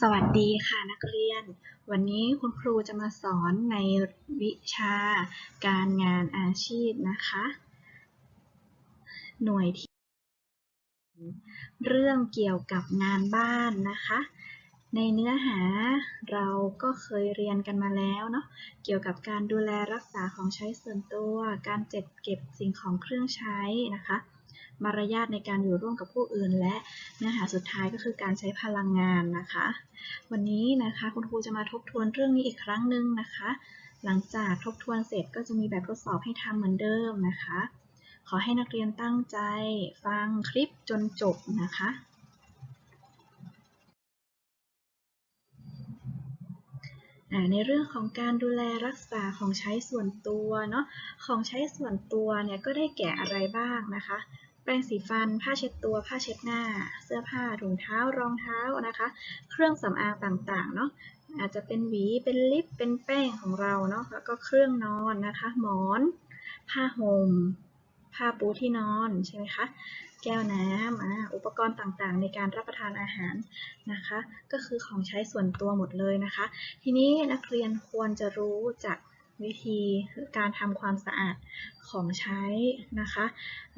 สวัสดีค่ะนักเรียน วันนี้คุณครูจะมาสอนในวิชาการงานอาชีพนะคะ หน่วยที่ เรื่องเกี่ยวกับงานบ้านนะคะ ในเนื้อหาเราก็เคยเรียนกันมาแล้วเนาะเกี่ยวกับการดูแลรักษาของใช้ส่วนตัว การเจ็ดเก็บสิ่งของเครื่องใช้นะคะ มารยาทในการอยู่ร่วมกับผู้อื่น และเนื้อหาสุดท้ายก็คือการใช้พลังงานนะคะ วันนี้นะคะคุณครูจะมาทบทวนเรื่องนี้อีกครั้งหนึ่งนะคะ หลังจากทบทวนเสร็จก็จะมีแบบทดสอบให้ทำเหมือนเดิมนะคะ ขอให้นักเรียนตั้งใจฟังคลิปจนจบนะคะในเรื่องของการดูแลรักษาของใช้ส่วนตัวเนาะของใช้ส่วนตัวเนี่ยก็ได้แก่อะไรบ้างนะคะ แปรงสีฟัน ผ้าเช็ดตัว ผ้าเช็ดหน้า เสื้อผ้า ถุงเท้า รองเท้านะคะ เครื่องสำอางต่างๆ เนาะ อาจจะเป็นหวี เป็นลิป เป็นแป้งของเราเนาะ แล้วก็เครื่องนอนนะคะ หมอน ผ้าห่ม ผ้าปูที่นอนใช่ไหมคะ แก้วน้ำอ,อุปกรณ์ต่างๆ ในการรับประทานอาหารนะคะ ก็คือของใช้ส่วนตัวหมดเลยนะคะ ทีนี้นักเรียนควรจะรู้จัก วิธีการทำความสะอาดของใช้นะคะ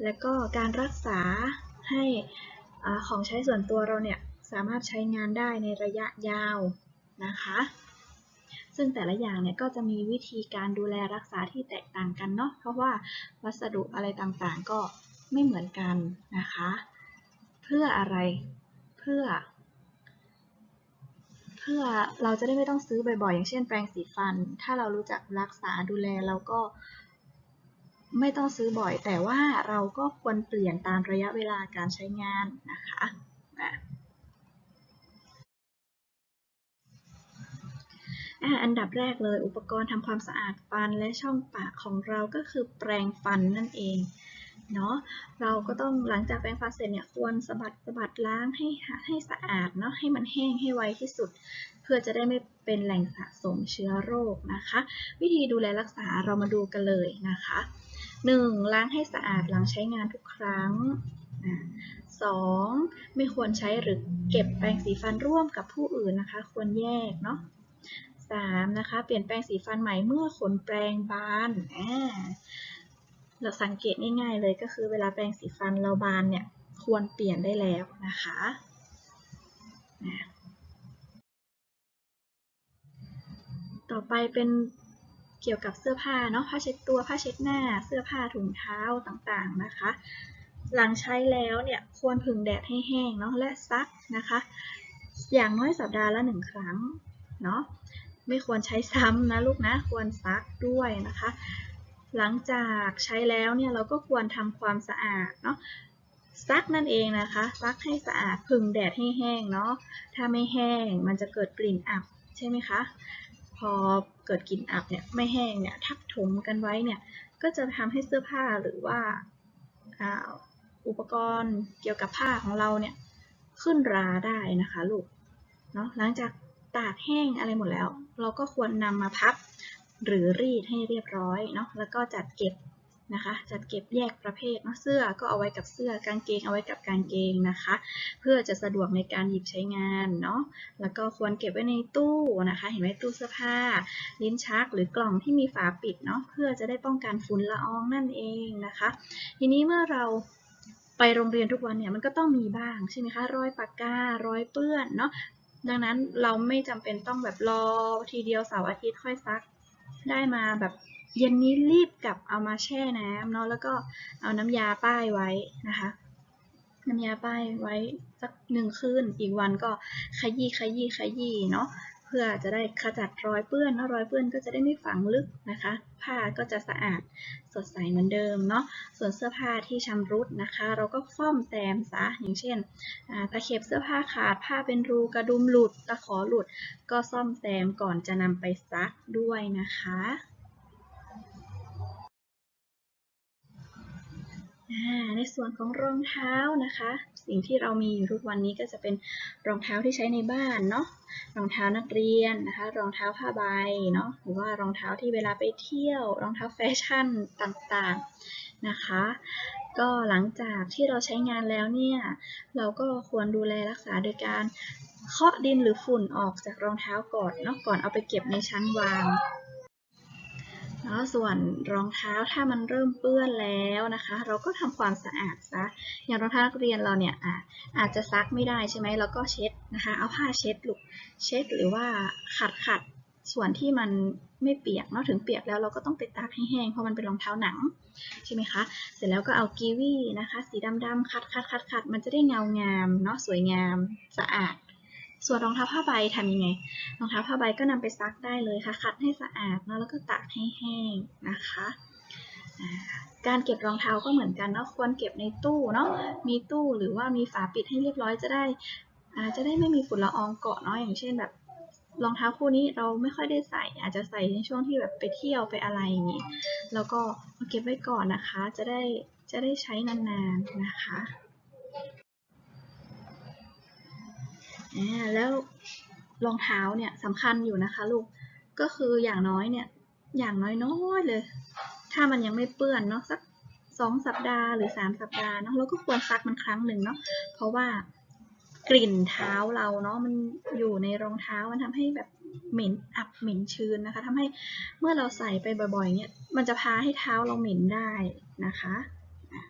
และก็การรักษาให้อาของใช้ส่วนตัวเราเนี่ยสามารถใช้งานได้ในระยะยาวนะคะ ซึ่งแต่ละอย่างเนี่ยก็จะมีวิธีการดูแลรักษาที่แตกต่างกันเนาะ เพราะว่าวัสดุอะไรต่างๆก็ไม่เหมือนกันนะคะ เพื่ออะไร เพื่อ พื่อเราจะได้ไม่ต้องซื้อบ่อยๆ อย่างเช่นแปรงสีฟัน ถ้าเรารู้จักรักษาดูแลเราก็ไม่ต้องซื้อบ่อย แต่ว่าเราก็ควรเปลี่ยนตามระยะเวลาการใช้งานนะคะอะอันดับแรกเลยอุปกรณ์ทำความสะอาดฟันและช่องปากของเราก็คือแปรงฟันนั่นเอง เนาะเราก็ต้องหลังจากแปรงฟันเสร็จเนี่ยควรสะบัดสะบัดล้างให้ให้สะอาดเนาะให้มันแห้งให้ไวที่สุด เพื่อจะได้ไม่เป็นแหล่งสะสมเชื้อโรคนะคะ วิธีดูแลรักษาเรามาดูกันเลยนะคะ 1. ล้างให้สะอาดหลังใช้งานทุกครั้งสองไม่ควรใช้หรือเก็บแปรงสีฟันร่วมกับผู้อื่นนะคะ ควรแยกเนาะสามนะคะ เปลี่ยนแปรงสีฟันใหม่เมื่อขนแปรงบานอ่า เราสังเกตง่ายๆเลยก็คือเวลาแปรงสีฟันเราบานเนี่ยควรเปลี่ยนได้แล้วนะคะต่อไปเป็นเกี่ยวกับเสื้อผ้าเนาะผ้าเช็ดตัวผ้าเช็ดหน้า เสื้อผ้าถุงเท้าต่างๆนะคะ หลังใช้แล้วเนี่ยควรผึ่งแดดให้แห้งเนาะและซักนะคะ อย่างน้อยสัปดาห์ละหนึ่งครั้งเนาะไม่ควรใช้ซ้ำนะลูกนะควรซักด้วยนะคะ หลังจากใช้แล้วเนี่ยเราก็ควรทำความสะอาดเนาะซักนั่นเองนะคะซักให้สะอาดผึ่งแดดให้แห้งเนาะถ้าไม่แห้งมันจะเกิดกลิ่นอับใช่ไหมคะพอเกิดกลิ่นอับเนี่ยไม่แห้งเนี่ยทับถมกันไว้เนี่ยก็จะทำให้เสื้อผ้าหรือว่าอุปกรณ์เกี่ยวกับผ้าของเราเนี่ยขึ้นราได้นะคะลูกเนาะหลังจากตากแห้งอะไรหมดแล้ว เราก็ควรนำมาพับ หรือรีดให้เรียบร้อยเนาะแล้วก็จัดเก็บนะคะ จัดเก็บแยกประเภทเนาะเสื้อก็เอาไว้กับเสื้อกางเกงเอาไว้กับกางเกงนะคะ เพื่อจะสะดวกในการหยิบใช้งานเนาะแล้วก็ควรเก็บไว้ในตู้นะคะ เห็นไหมตู้เสื้อผ้า ลิ้นชักหรือกล่องที่มีฝาปิดเนาะเพื่อจะได้ป้องกันฝุ่นละอองนั่นเองนะคะ ทีนี้เมื่อเราไปโรงเรียนทุกวันเนี่ยมันก็ต้องมีบ้างใช่ไหมคะรอยปากการอยเปื้อนเนาะดังนั้นเราไม่จำเป็นต้องแบบรอทีเดียวเสาร์อาทิตย์ค่อยซัก ได้มาแบบเย็นนี้รีบกลับเอามาแช่น้ำเนาะแล้วก็เอาน้ำยาป้ายไว้นะคะน้ำยาป้ายไว้สักหนึ่งคืนอีกวันก็ขยี้ขยี้ขยี้เนาะ เพื่อจะได้ขจัดรอยเปื้อนเนาะรอยเปื้อนก็จะได้ไม่ฝังลึกนะคะ ผ้าก็จะสะอาดสดใสเหมือนเดิมเนาะ ส่วนเสื้อผ้าที่ชำรุดนะคะ เราก็ซ่อมแซมซะ อย่างเช่นตะเข็บเสื้อผ้าขาด ผ้าเป็นรูกระดุมหลุด ตะขอหลุด ก็ซ่อมแซมก่อนจะนำไปซักด้วยนะคะ ในส่วนของรองเท้านะคะ สิ่งที่เรามีอยู่ทุกวันนี้ก็จะเป็นรองเท้าที่ใช้ในบ้านเนาะรองเท้านักเรียนนะคะ รองเท้าผ้าใบเนาะหรือว่ารองเท้าที่เวลาไปเที่ยว รองเท้าแฟชั่นต่างๆนะคะ ก็หลังจากที่เราใช้งานแล้วเนี่ย เราก็ควรดูแลรักษาโดยการเคาะดินหรือฝุ่นออกจากรองเท้าก่อนเนาะก่อนเอาไปเก็บในชั้นวาง เนาะส่วนรองเท้าถ้ามันเริ่มเปื้อนแล้วนะคะ เราก็ทำความสะอาดซะอย่างรองเท้านักเรียนเราเนี่ยอะอาจจะซักไม่ได้ใช่ไหมเราก็เช็ดนะคะเอาผ้าเช็ดลูกเช็ดหรือว่าขัดขัดส่วนที่มันไม่เปียกเนาะถึงเปียกแล้วเราก็ต้องไปตากให้แห้งเพราะมันเป็นรองเท้าหนังใช่ไหมคะ เสร็จแล้วก็เอากีวีนะคะ สีดำๆคัดคัดคัดคัดมันจะได้เงางามเนาะสวยงามสะอาด ส่วนรองเท้าผ้าใบทำยังไง รองเท้าผ้าใบก็นำไปซักได้เลยค่ะ คัดให้สะอาดนะแล้วก็ตากให้แห้งนะคะ การเก็บรองเท้าก็เหมือนกันเนาะ ควรเก็บในตู้เนาะ มีตู้หรือว่ามีฝาปิดให้เรียบร้อยจะได้จะได้ไม่มีฝุ่นละอองเกาะเนาะ อย่างเช่นแบบรองเท้าคู่นี้เราไม่ค่อยได้ใส่ อาจจะใส่ในช่วงที่แบบไปเที่ยวไปอะไรอย่างงี้ แล้วก็เอาเก็บไว้ก่อนนะคะ จะได้จะได้ใช้นานๆนะคะ แล้วรองเท้าเนี่ยสำคัญอยู่นะคะลูก ก็คืออย่างน้อยเนี่ย อย่างน้อยๆเลย ถ้ามันยังไม่เปื้อนเนาะสักสองสัปดาห์หรือสามสัปดาห์เนาะเราก็ควรซักมันครั้งหนึ่งเนาะ เพราะว่ากลิ่นเท้าเราเนาะมันอยู่ในรองเท้ามันทำให้แบบเหม็นอับเหม็นชื้นนะคะทำให้เมื่อเราใส่ไปบ่อยๆเนี่ยมันจะพาให้เท้าเราเหม็นได้นะคะ อ่า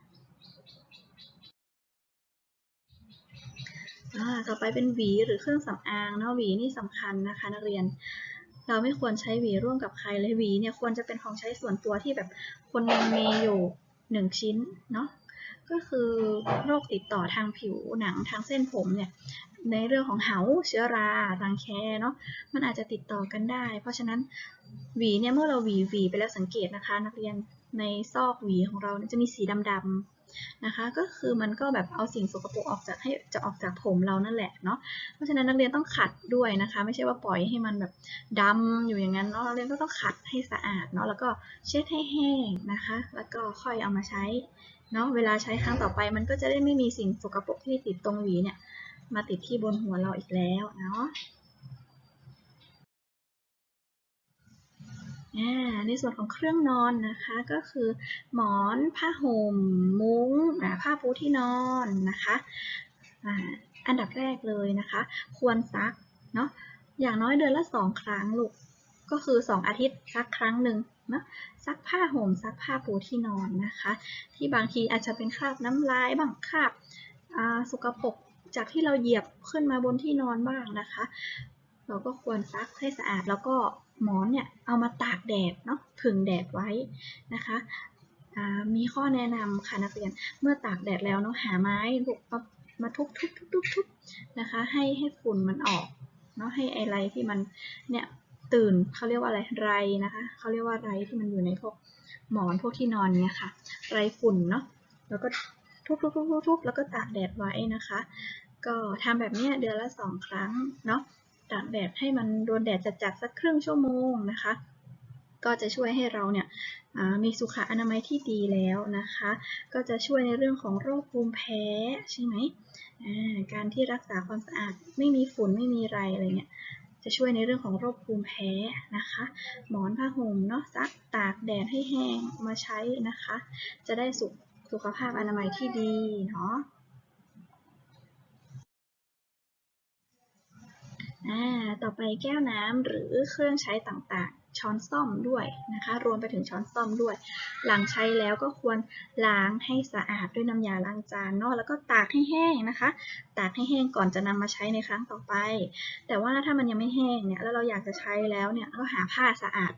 ต่อไปเป็นหวีหรือเครื่องสำอางเนาะหวีนี่สำคัญนะคะ นักเรียน เราไม่ควรใช้หวีร่วมกับใครเลยหวีเนี่ยควรจะเป็นของใช้ส่วนตัวที่แบบคนหนึงมีอยู่หนึ่งชิ้นเนาะก็คือโรคติดต่อทางผิวหนังทางเส้นผมเนี่ยในเรื่องของเหาเชื้อรารังแคเนาะมันอาจจะติดต่อกันได้ เพราะฉะนั้นหวีเนี่ยเมื่อเราหวีหวีไปแล้วสังเกตนะคะ นักเรียนในซอกหวีของเราจะมีสีดำๆ นะคะ ก็คือมันก็แบบเอาสิ่งสกปรกออกจากให้จะออกจากผมเรานั่นแหละเนาะเพราะฉะนั้นนักเรียนต้องขัดด้วยนะคะ ไม่ใช่ว่าปล่อยให้มันแบบดำอยู่อย่างนั้นเนาะนักเรียนก็ต้องขัดให้สะอาดเนาะแล้วก็เช็ดให้แห้งนะคะ แล้วก็ค่อยเอามาใช้เนาะเวลาใช้ครั้งต่อไปมันก็จะได้ไม่มีสิ่งสกปรกที่ติดตรงหวีเนี่ยมาติดที่บนหัวเราอีกแล้วเนาะ ในส่วนของเครื่องนอนนะคะก็คือ หมอนผ้าห่ม มุ้งผ้าปูที่นอนนะคะอันดับแรกเลยนะคะ ควรซักเนาะอย่างน้อยเดือนละสองครั้งลูกก็คือสองอาทิตย์ซักครั้งหนึ่งนะซักผ้าห่มซักผ้าปูที่นอนนะคะ ที่บางทีอาจจะเป็นคราบน้ำลายบ้างคราบสกปรกจากที่เราเหยียบขึ้นมาบนที่นอนบ้างนะคะ เราก็ควรซักให้สะอาดแล้วก็ หมอนเนี่ยเอามาตากแดดเนาะผึ่งแดดไว้นะคะมีข้อแนะนำค่ะนักเรียนเมื่อตากแดดแล้วเนาะหาไม้บุกมาทุบทุบทุบทุบทุบนะคะให้ให้ฝุ่นมันออกเนาะให้ไอไรที่มันเนี่ยตื่นเขาเรียกว่าอะไรไรนะคะเขาเรียกว่าไรที่มันอยู่ในพวกหมอนพวกที่นอนเนี่ยค่ะ ไรฝุ่นเนาะแล้วก็ทุบทุบทุบทุบแล้วก็ตากแดดไว้นะคะ ก็ทำแบบเนี้ยเดือนละสองครั้งเนาะ ตากแดดให้มันโดนแดดจัดๆสักครึ่งชั่วโมงนะคะ ก็จะช่วยให้เราเนี่ยมีสุขอนามัยที่ดีแล้วนะคะ ก็จะช่วยในเรื่องของโรคภูมิแพ้ใช่ไหมการที่รักษาความสะอาดไม่มีฝุ่นไม่มีไรอะไรเงี้ยจะช่วยในเรื่องของโรคภูมิแพ้นะคะ หมอนผ้าห่มเนาะซักตากแดดให้แห้งมาใช้นะคะ จะได้สุขสุขภาพอนามัยที่ดีเนาะ อ่าต่อไปแก้วน้ำหรือเครื่องใช้ต่างๆ ช้อนซ่อมด้วยนะคะ รวมไปถึงช้อนซ่อมด้วย หลังใช้แล้วก็ควรล้างให้สะอาดด้วยน้ำยาล้างจานเนาะแล้วก็ตากให้แห้งนะคะ ตากให้แห้งก่อนจะนำมาใช้ในครั้งต่อไป แต่ว่าถ้ามันยังไม่แห้งเนี่ยแล้วเราอยากจะใช้แล้วเนี่ยก็หาผ้าสะอาด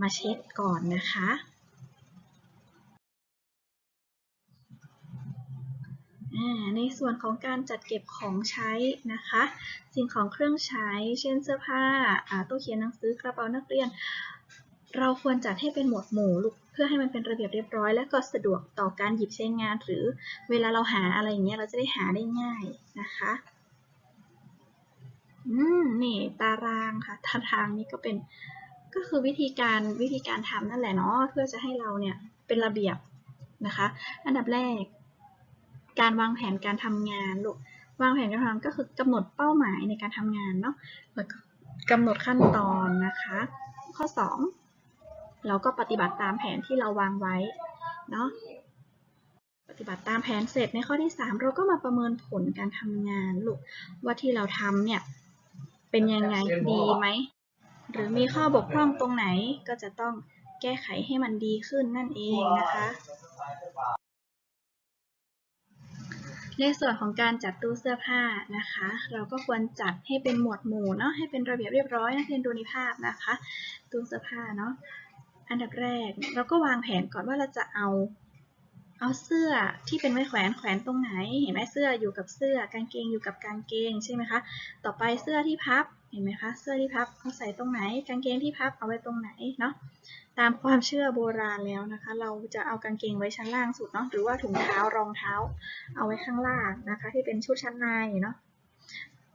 มาเช็ดก่อนนะคะ อ่า ในส่วนของการจัดเก็บของใช้นะคะ สิ่งของเครื่องใช้ เช่นเสื้อผ้าาตู้เขียนหนังสือกระเป๋านักเรียน เราควรจัดให้เป็นหมวดหมู่ลูกเพื่อให้มันเป็นระเบียบเรียบร้อย และก็สะดวกต่อการหยิบใช้งาน หรือเวลาเราหาอะไรอย่างเงี้ยเราจะได้หาได้ง่ายนะคะอืมนี่ตารางค่ะตารางนี่ก็เป็นก็คือวิธีการวิธีการทำนั่นแหละเนาะเพื่อจะให้เราเนี่ยเป็นระเบียบนะคะ อันดับแรก การวางแผนการทำงานลูกวางแผนการทำงานก็คือกำหนดเป้าหมายในการทำงานเนาะแล้วก็กำหนดขั้นตอนนะคะ ข้อ 2 เราก็ปฏิบัติตามแผนที่เราวางไว้เนาะปฏิบัติตามแผนเสร็จในข้อที่ 3 เราก็มาประเมินผลการทำงานลูกว่าที่เราทำเนี่ยเป็นยังไงดีไหมหรือมีข้อบกพร่องตรงไหนก็จะต้องแก้ไขให้มันดีขึ้นนั่นเองนะคะ ในส่วนของการจัดตู้เสื้อผ้านะคะ เราก็ควรจัดให้เป็นหมวดหมู่เนาะให้เป็นระเบียบเรียบร้อยนักเรียนดูในภาพนะคะ ตู้เสื้อผ้าเนาะอันดับแรกเราก็วางแผนก่อนว่าเราจะเอาเอาเสื้อที่เป็นไม้แขวนแขวนตรงไหน เห็นไหมเสื้ออยู่กับเสื้อกางเกงอยู่กับกางเกงใช่ไหมคะ ต่อไปเสื้อที่พับ ห็นไหมคะเสื้อที่พับเอาใส่ตรงไหน กางเกงที่พับเอาไว้ตรงไหนเนาะตามความเชื่อโบราณแล้วนะคะ เราจะเอากางเกงไว้ชั้นล่างสุดเนาะหรือว่าถุงเท้ารองเท้า เอาไว้ข้างล่างนะคะ ที่เป็นชุดชั้นในเนาะ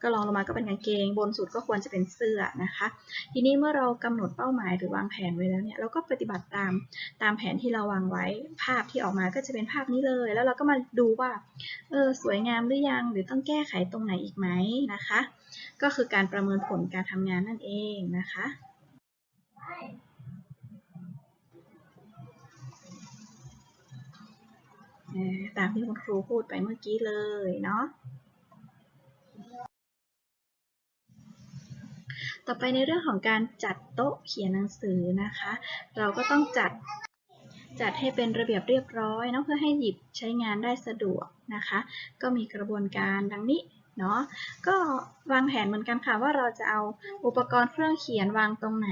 ก็ลองลงมาก็เป็นกางเกง บนสุดก็ควรจะเป็นเสื้อนะคะ ทีนี้เมื่อเรากำหนดเป้าหมายหรือวางแผนไว้แล้วเนี่ยเราก็ปฏิบัติตามตามแผนที่เราวางไว้ ภาพที่ออกมาก็จะเป็นภาพนี้เลย แล้วเราก็มาดูว่าเออสวยงามหรือยังหรือต้องแก้ไขตรงไหนอีกไหมนะคะ ก็คือการประเมินผลการทำงานนั่นเองนะคะตามที่คุณครูพูดไปเมื่อกี้เลยเนาะ ต่อไปในเรื่องของการจัดโต๊ะเขียนหนังสือนะคะ เราก็ต้องจัดจัดให้เป็นระเบียบเรียบร้อยเนาะเพื่อให้หยิบใช้งานได้สะดวกนะคะ ก็มีกระบวนการดังนี้เนาะก็วางแผนเหมือนกันค่ะว่าเราจะเอาอุปกรณ์เครื่องเขียนวางตรงไหน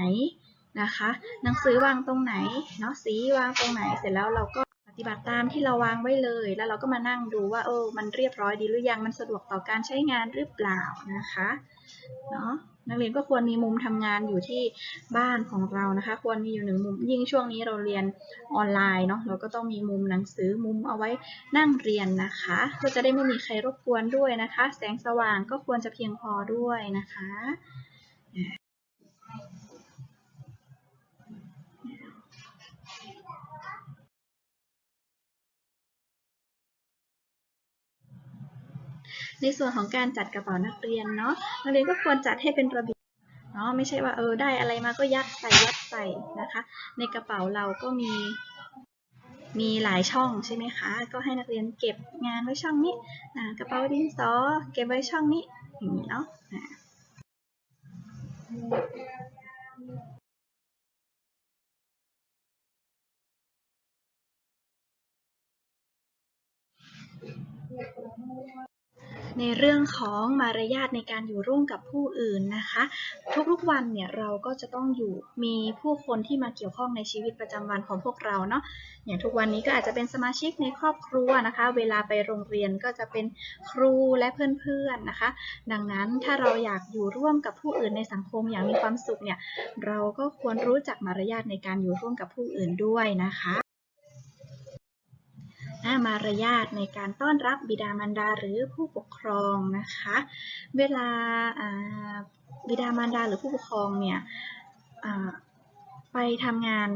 นะคะ หนังสือวางตรงไหนเนาะสีวางตรงไหนเสร็จแล้วเราก็ ฏิบัติตามที่เราวางไว้เลย แล้วเราก็มานั่งดูว่าเออมันเรียบร้อยดีหรือยังมันสะดวกต่อการใช้งานหรือเปล่านะคะเนาะนักเรียนก็ควรมีมุมทำงานอยู่ที่บ้านของเรานะคะ ควรมีอยู่หนึ่งมุมยิ่งช่วงนี้เราเรียนออนไลน์เนาะเราก็ต้องมีมุมหนังสือมุมเอาไว้นั่งเรียนนะคะเพื่อจะได้ไม่มีใครรบกวนด้วยนะคะ แสงสว่างก็ควรจะเพียงพอด้วยนะคะ ในส่วนของการจัดกระเป๋านักเรียนเนาะนักเรียนก็ควรจัดให้เป็นระเบียบเนาะไม่ใช่ว่าเออได้อะไรมาก็ยัดใส่ยัดใส่นะคะ ในกระเป๋าเราก็มีมีหลายช่องใช่ไหมคะ ก็ให้นักเรียนเก็บงานไว้ช่องนี้กระเป๋าดินสอเก็บไว้ช่องนี้อย่างนี้เนาะ ในเรื่องของมารยาทในการอยู่ร่วมกับผู้อื่นนะคะ ทุกๆวันเนี่ยเราก็จะต้องอยู่มีผู้คนที่มาเกี่ยวข้องในชีวิตประจำวันของพวกเราเนาะอย่างทุกวันนี้ก็อาจจะเป็นสมาชิกในครอบครัวนะคะ เวลาไปโรงเรียนก็จะเป็นครูและเพื่อนๆนะคะ ดังนั้นถ้าเราอยากอยู่ร่วมกับผู้อื่นในสังคมอย่างมีความสุขเนี่ยเราก็ควรรู้จักมารยาทในการอยู่ร่วมกับผู้อื่นด้วยนะคะ มารยาทในการต้อนรับบิดามารดาหรือผู้ปกครองนะคะ เวลาบิดามารดาหรือผู้ปกครองเนี่ยไปทำงาน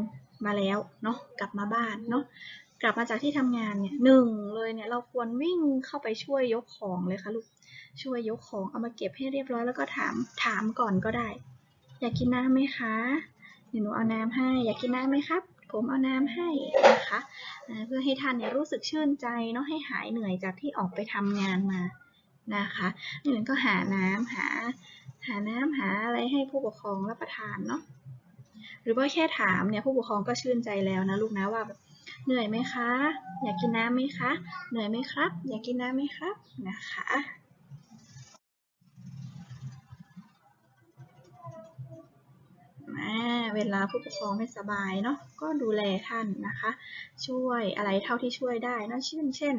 มาแล้วเนาะกลับมาบ้านเนาะกลับมาจากที่ทำงานเนี่ยหนึ่งเลยเนี่ยเราควรวิ่งเข้าไปช่วยยกของเลยค่ะลูกช่วยยกของเอามาเก็บให้เรียบร้อยแล้วก็ถามถามก่อนก็ได้ อยากกินน้ำไหมคะเดี๋ยวหนูเอาน้ำให้ อยากกินน้ำไหมครับ ผมเอาน้ำให้นะคะเพื่อให้ท่านเนี่ยรู้สึกชื่นใจเนาะให้หายเหนื่อยจากที่ออกไปทำงานมานะคะนี่หนึ่งก็หาน้ำหา หาน้ำหาอะไรให้ผู้ปกครองรับประทานเนาะหรือว่าแค่ถามเนี่ยผู้ปกครองก็ชื่นใจแล้วนะลูกนะว่าแบบเหนื่อยไหมคะ อยากกินน้ำไหมคะ เหนื่อยไหมครับ อยากกินน้ำไหมครับนะคะ เวลาผู้ปกครองไม่สบายเนาะก็ดูแลท่านนะคะ ช่วยอะไรเท่าที่ช่วยได้เนะเช่นเช่น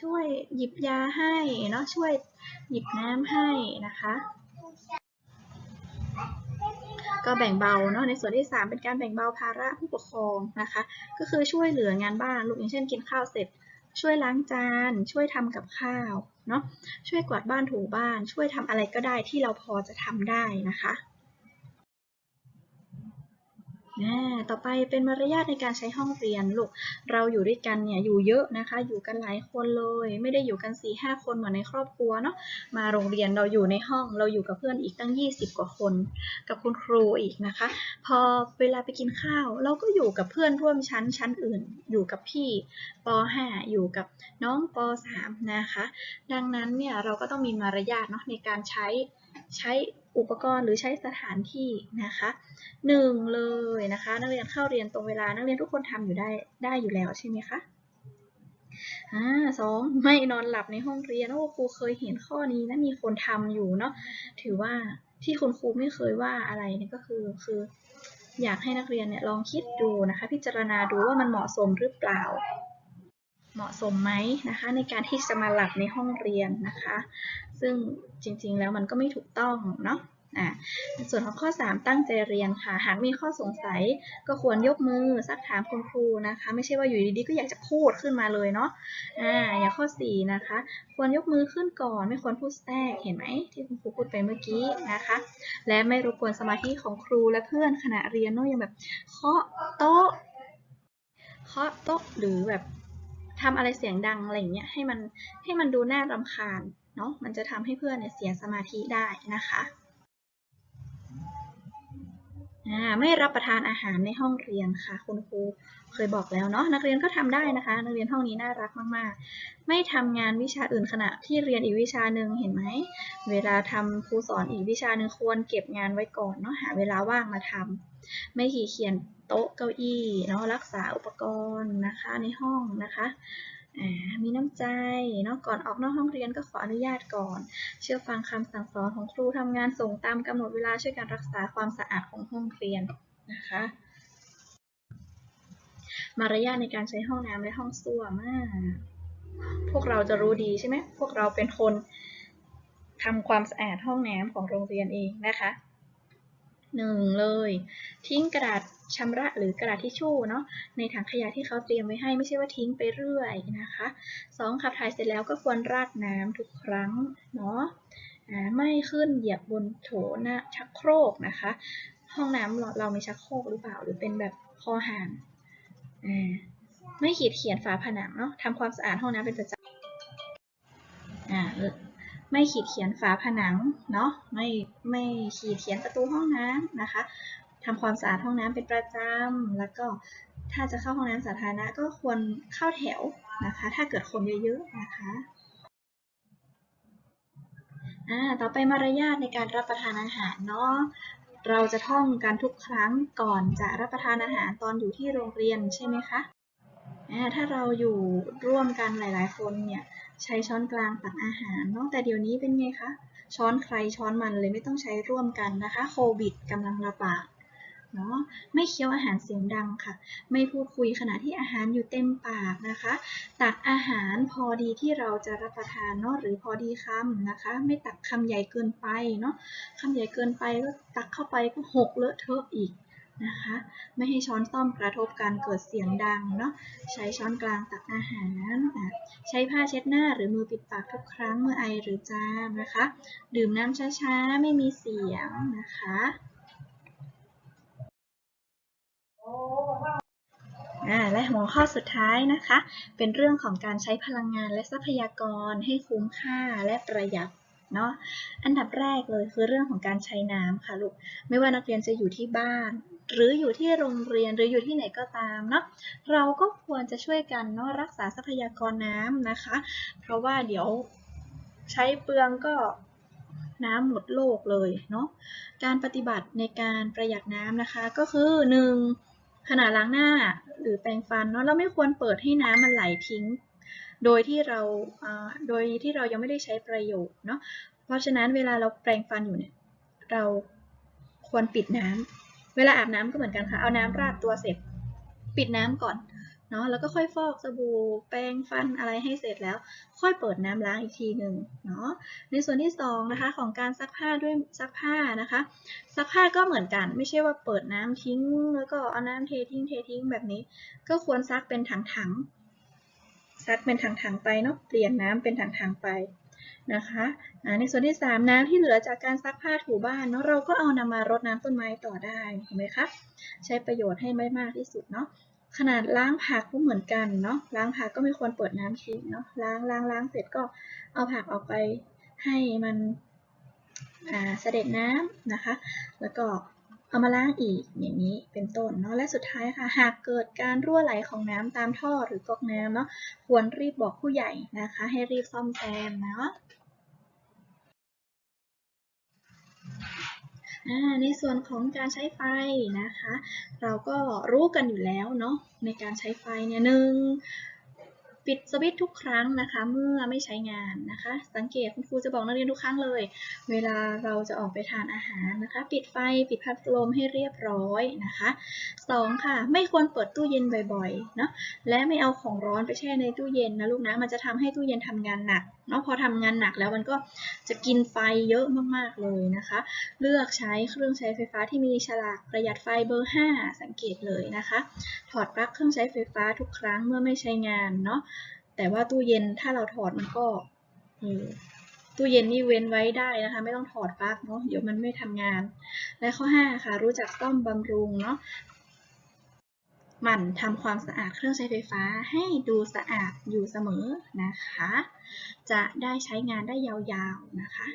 ช่วยหยิบยาให้เนาะช่วยหยิบน้ำให้นะคะ ก็แบ่งเบาเนาะในส่วนที่ 3 เป็นการแบ่งเบาภาระผู้ปกครองนะคะ ก็คือช่วยเหลืองานบ้านลูกอย่างเช่นกินข้าวเสร็จ ช่วยล้างจาน ช่วยทำกับข้าวเนาะช่วยกวาดบ้านถูบ้าน ช่วยทำอะไรก็ได้ที่เราพอจะทำได้นะคะ ต่อไปเป็นมารยาทในการใช้ห้องเรียนลูก เราอยู่ด้วยกันเนี่ยอยู่เยอะนะคะ อยู่กันหลายคนเลย ไม่ได้อยู่กัน4ี่ห้าคนเหมือนในครอบครัวเนาะ มาโรงเรียนเราอยู่ในห้อง เราอยู่กับเพื่อนอีกตั้ง 20 กว่าคน กับคุณครูอีกนะคะ พอเวลาไปกินข้าว เราก็อยู่กับเพื่อนร่วมชั้นชั้นอื่น อยู่กับพี่ป .5 อยู่กับน้องป .3 นะคะ ดังนั้นเนี่ยเราก็ต้องมีมารยาทเนาะในการใช้ใช้ อุปกรณ์หรือใช้สถานที่นะคะหนึ่งเลยนะคะ นักเรียนเข้าเรียนตรงเวลานักเรียนทุกคนทำอยู่ได้ได้อยู่แล้วใช่ไหมคะอ่าสองไม่นอนหลับในห้องเรียนโอ้ครูเคยเห็นข้อนี้นะมีคนทำอยู่เนาะถือว่าที่คุณครูไม่เคยว่าอะไรเนี่ยก็คือคือ อยากให้นักเรียนเนี่ยลองคิดดูนะคะ พิจารณาดูว่ามันเหมาะสมหรือเปล่า เหมาะสมไหมนะคะ ในการที่จะมาหลับในห้องเรียนนะคะ ซึ่งจริงๆ แล้วมันก็ไม่ถูกต้องเนาะอ่าส่วนของข้อ 3 ตั้งใจเรียนค่ะ หากมีข้อสงสัยก็ควรยกมือซักถามคุณครูนะคะ ไม่ใช่ว่าอยู่ดีๆ ก็อยากจะพูดขึ้นมาเลยเนาะอ่าอย่างข้อ 4 นะคะ ควรยกมือขึ้นก่อน ไม่ควรพูดแทรกเห็นไหมที่คุณครูพูดไปเมื่อกี้นะคะ และไม่รบกวนสมาธิของครูและเพื่อนขณะเรียนเนาะอย่างแบบเคาะโต๊ะเคาะโต๊ะหรือแบบทำอะไรเสียงดังอะไรอย่างเงี้ยให้มันให้มันดูน่ารำคาญ เนาะมันจะทำให้เพื่อนเนี่ยเสียสมาธิได้นะคะไม่รับประทานอาหารในห้องเรียนค่ะ คุณครูเคยบอกแล้วเนาะนักเรียนก็ทำได้นะคะ นักเรียนห้องนี้น่ารักมากๆ ไม่ทำงานวิชาอื่นขณะที่เรียนอีกวิชาหนึ่งเห็นไหมเวลาทำครูสอนอีกวิชาหนึ่งควรเก็บงานไว้ก่อนเนาะหาเวลาว่างมาทำไม่ขี่เขียนโต๊ะเก้าอี้เนาะรักษาอุปกรณ์นะคะในห้องนะคะ มีน้ำใจเนาะก่อนออกนอกห้องเรียนก็ขออนุญาตก่อน เชื่อฟังคำสั่งสอนของครูทำงานส่งตามกำหนดเวลาช่วยการรักษาความสะอาดของห้องเรียนนะคะ มารยาทในการใช้ห้องน้ำและห้องส้วมมากพวกเราจะรู้ดีใช่ไหมพวกเราเป็นคนทำความสะอาดห้องน้ำของโรงเรียนเองนะคะ หนึ่งเลย ทิ้งกระดาษชำระหรือกระดาษทิชชู่เนาะในถังขยะที่เขาเตรียมไว้ให้ไม่ใช่ว่าทิ้งไปเรื่อยนะคะสองขับถ่ายเสร็จแล้วก็ควรราดน้ำทุกครั้งเนาะไม่ขึ้นเหยียบบนโถหน้าชักโครกนะคะ ห้องน้ำเราเรามีชักโครกหรือเปล่าหรือเป็นแบบคอห่างไม่ขีดเขียนฝาผนังเนาะทำความสะอาดห้องน้ำเป็นประจำ ไม่ขีดเขียนฝาผนังเนาะไม่ไม่ขีดเขียนประตูห้องน้ำนะคะทำความสะอาดห้องน้ำเป็นประจำแล้วก็ถ้าจะเข้าห้องน้ำสาธารณะก็ควรเข้าแถวนะคะ ถ้าเกิดคนเยอะๆนะคะอ่าต่อไปมารยาทในการรับประทานอาหารเนาะเราจะท่องกันทุกครั้งก่อนจะรับประทานอาหารตอนอยู่ที่โรงเรียนใช่ไหมคะถ้าเราอยู่ร่วมกันหลาย ๆ คนเนี่ย ใช้ช้อนกลางตักอาหารเนาะแต่เดี๋ยวนี้เป็นไงคะ ช้อนใครช้อนมันเลยไม่ต้องใช้ร่วมกันนะคะ โควิดกำลังระบาดเนาะไม่เคี้ยวอาหารเสียงดังค่ะ ไม่พูดคุยขณะที่อาหารอยู่เต็มปากนะคะ ตักอาหารพอดีที่เราจะรับประทานเนาะหรือพอดีคำนะคะ ไม่ตักคำใหญ่เกินไปเนาะคำใหญ่เกินไปก็ตักเข้าไปก็หกเลอะเทอะอีก นะคะ ไม่ให้ช้อนซ่อมกระทบกันเกิดเสียงดังเนาะ ใช้ช้อนกลางตักอาหาร ใช้ผ้าเช็ดหน้าหรือมือปิดปากทุกครั้งเมื่อไอหรือจามนะคะ ดื่มน้ำช้าๆ ไม่มีเสียงนะคะและหัวข้อสุดท้ายนะคะ เป็นเรื่องของการใช้พลังงานและทรัพยากรให้คุ้มค่าและประหยัดเนาะอันดับแรกเลยคือเรื่องของการใช้น้ำค่ะลูกไม่ว่านักเรียนจะอยู่ที่บ้าน หรืออยู่ที่โรงเรียนหรืออยู่ที่ไหนก็ตามเนาะเราก็ควรจะช่วยกันเนาะรักษาทรัพยากรน้ำนะคะ เพราะว่าเดี๋ยวใช้เปลืองก็น้ำหมดโลกเลยเนาะการปฏิบัติในการประหยัดน้ำนะคะ ก็คือ 1. ขณะล้างหน้าหรือแปรงฟันเนาะเราไม่ควรเปิดให้น้ำมันไหลทิ้ง โดยที่เราโดยที่เรายังไม่ได้ใช้ประโยชน์เนาะเพราะฉะนั้นเวลาเราแปรงฟันอยู่เนี่ยเราควรปิดน้ำ เวลาอาบน้ำก็เหมือนกันค่ะ เอาน้ำราดตัวเสร็จ ปิดน้ำก่อนเนาะแล้วก็ค่อยฟอกสบู่แปรงฟันอะไรให้เสร็จแล้ว ค่อยเปิดน้ำล้างอีกทีหนึ่งเนาะในส่วนที่2นะคะของการซักผ้าด้วยซักผ้านะคะซักผ้าก็เหมือนกันไม่ใช่ว่าเปิดน้ำทิ้ง แล้วก็เอาน้ำเททิ้งเททิ้งแบบนี้ ก็ควรซักเป็นถังๆซักเป็นถังๆไปเนาะเปลี่ยนน้ำเป็นถังๆไป นะคะในส่วนที่ 3 น้ำที่เหลือจากการซักผ้าถูบ้านเนาะเราก็เอานำมารดน้ำต้นไม้ต่อได้เห็นไหมคะใช้ประโยชน์ให้ไม่มากที่สุดเนาะขนาดล้างผักก็เหมือนกันเนาะล้างผักก็ไม่ควรเปิดน้ำทิ้งเนาะล้างล้างล้างเสร็จก็เอาผักออกไปให้มันเสด็จน้ำนะคะ แล้วก็ เอามาล้างอีกอย่างนี้เป็นต้นเนาะและสุดท้ายค่ะ หากเกิดการรั่วไหลของน้ำตามท่อหรือก๊อกน้ำเนาะควรรีบบอกผู้ใหญ่นะคะ ให้รีบซ่อมแซมเนาะในส่วนของการใช้ไฟนะคะ เราก็รู้กันอยู่แล้วเนาะในการใช้ไฟเนี่ยหนึ่ง ปิดสวิตช์ทุกครั้งนะคะ เมื่อไม่ใช้งานนะคะ สังเกตคุณครูจะบอกนักเรียนทุกครั้งเลย เวลาเราจะออกไปทานอาหารนะคะ ปิดไฟปิดพัดลมให้เรียบร้อยนะคะสองค่ะ ไม่ควรเปิดตู้เย็นบ่อยๆเนาะและไม่เอาของร้อนไปแช่ในตู้เย็นนะลูกนะมันจะทำให้ตู้เย็นทำงานหนักเนาะพอทำงานหนักแล้วมันก็จะกินไฟเยอะมากๆเลยนะคะ เลือกใช้เครื่องใช้ไฟฟ้าที่มีฉลากประหยัดไฟเบอร์ 5 สังเกตเลยนะคะ ถอดปลั๊กเครื่องใช้ไฟฟ้าทุกครั้งเมื่อไม่ใช้งานเนาะแต่ว่าตู้เย็นถ้าเราถอดมันก็ตู้เย็นนี่เว้นไว้ได้นะคะ ไม่ต้องถอดปลั๊กเนาะเดี๋ยวมันไม่ทำงาน และข้อ 5 ค่ะ รู้จักซ่อมบำรุงเนาะ หมั่นทำความสะอาดเครื่องใช้ไฟฟ้าให้ดูสะอาดอยู่เสมอนะคะ จะได้ใช้งานได้ยาวๆนะคะ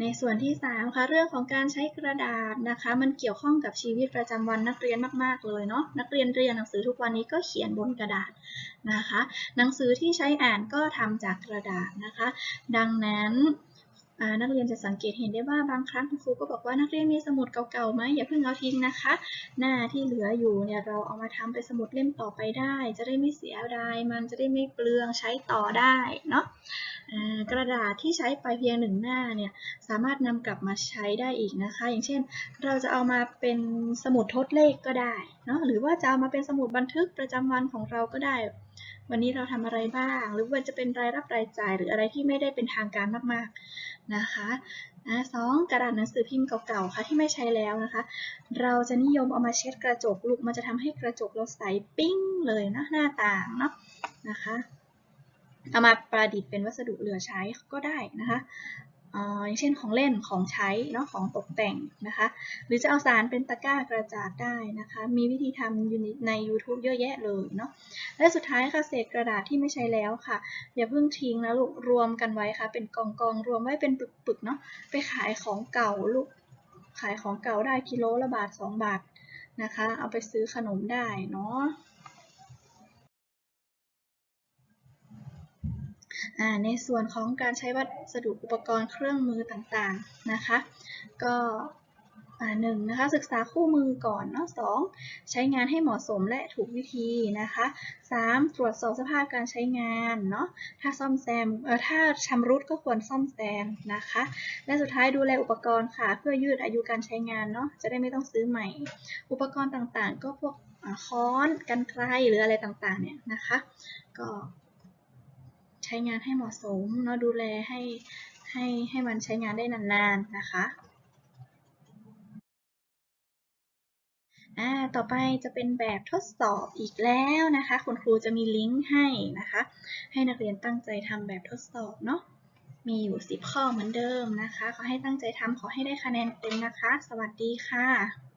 ในส่วนที่ 3 ค่ะเรื่องของการใช้กระดาษนะคะ มันเกี่ยวข้องกับชีวิตประจำวันนักเรียนมากๆเลยเนาะนักเรียนเรียนหนังสือทุกวันนี้ก็เขียนบนกระดาษนะคะ หนังสือที่ใช้อ่านก็ทำจากกระดาษนะคะ ดังนั้น นักเรียนจะสังเกตเห็นได้ว่าบางครั้งคุณครูก็บอกว่านักเรียนมีสมุดเก่าๆไหมอย่าเพิ่งเอาทิ้งนะคะ หน้าที่เหลืออยู่เนี่ยเราเอามาทำเป็นสมุดเล่มต่อไปได้ จะได้ไม่เสียดายมันจะได้ไม่เปลืองใช้ต่อได้เนาะกระดาษที่ใช้ไปเพียงหนึ่งหน้าเนี่ยสามารถนำกลับมาใช้ได้อีกนะคะ อย่างเช่น เราจะเอามาเป็นสมุดทดเลขก็ได้เนาะหรือว่าจะเอามาเป็นสมุดบันทึกประจำวันของเราก็ได้ วันนี้เราทำอะไรบ้าง หรือว่าจะเป็นรายรับรายจ่ายหรืออะไรที่ไม่ได้เป็นทางการมากๆนะคะนะสองกระดาษหนังสือพิมพ์เก่าๆค่ะที่ไม่ใช้แล้วนะคะ เราจะนิยมเอามาเช็ดกระจกลูกมันจะทำให้กระจกเราใสปิ้งเลยนะหน้าต่างเนาะนะคะเอามาประดิษฐ์เป็นวัสดุเหลือใช้ก็ได้นะคะ อย่างเช่นของเล่นของใช้เนาะของตกแต่งนะคะ หรือจะเอาสารเป็นตะกร้ากระจาดได้นะคะ มีวิธีทำอยู่ใน YouTube เยอะแยะเลยเนาะและสุดท้ายค่ะเศษกระดาษที่ไม่ใช้แล้วค่ะ อย่าเพิ่งทิ้งนะลูกรวมกันไว้ค่ะ เป็นกองกองรวมไว้เป็นปึกๆเนาะไปขายของเก่าลูกขายของเก่าได้กิโลละบาท 2 บาทนะคะ เอาไปซื้อขนมได้เนาะ ในส่วนของการใช้วัสดุอุปกรณ์เครื่องมือต่างๆนะคะ ก็หนึ่งนะคะศึกษาคู่มือก่อนเนาะสองใช้งานให้เหมาะสมและถูกวิธีนะคะสามตรวจสอบสภาพการใช้งานเนาะถ้าซ่อมแซมเออถ้าชำรุดก็ควรซ่อมแซมนะคะ และสุดท้ายดูแลอุปกรณ์ค่ะ เพื่อยืดอายุการใช้งานเนาะจะได้ไม่ต้องซื้อใหม่ อุปกรณ์ต่างๆ ก็พวกค้อนกันไกลหรืออะไรต่างๆเนี่ยนะคะ ก็ ช้งานให้เหมาะสมเนาะดูแลให้ให้ให้มันใช้งานได้นานๆนะคะอ่าต่อไปจะเป็นแบบทดสอบอีกแล้วนะคะ คุณครูจะมีลิงก์ให้นะคะ ให้นักเรียนตั้งใจทำแบบทดสอบเนาะมีอยู่ 10 ข้อเหมือนเดิมนะคะ ขอให้ตั้งใจทำขอให้ได้คะแนนเต็มนะคะ สวัสดีค่ะ